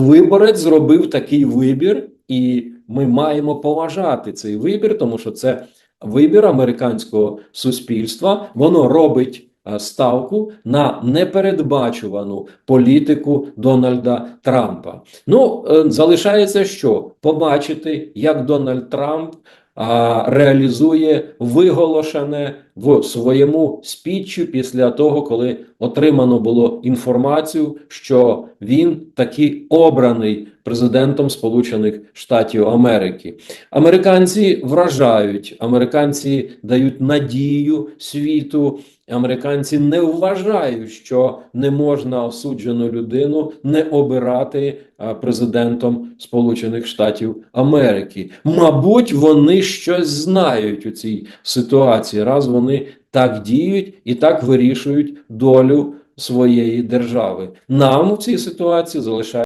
виборець зробив такий вибір, і ми маємо поважати цей вибір, тому що це вибір американського суспільства. Воно робить е, ставку на непередбачувану політику Дональда Трампа. Ну, е, залишається що? Побачити, як Дональд Трамп реалізує виголошене в своєму спіччю після того, коли отримано було інформацію, що він таки обраний президентом Сполучених Штатів Америки. Американці вражають, американці дають надію світу. Американці не вважають, що не можна осуджену людину не обирати президентом Сполучених Штатів Америки. Мабуть, вони щось знають у цій ситуації, раз вони так діють і так вирішують долю своєї держави. Нам у цій ситуації залишається.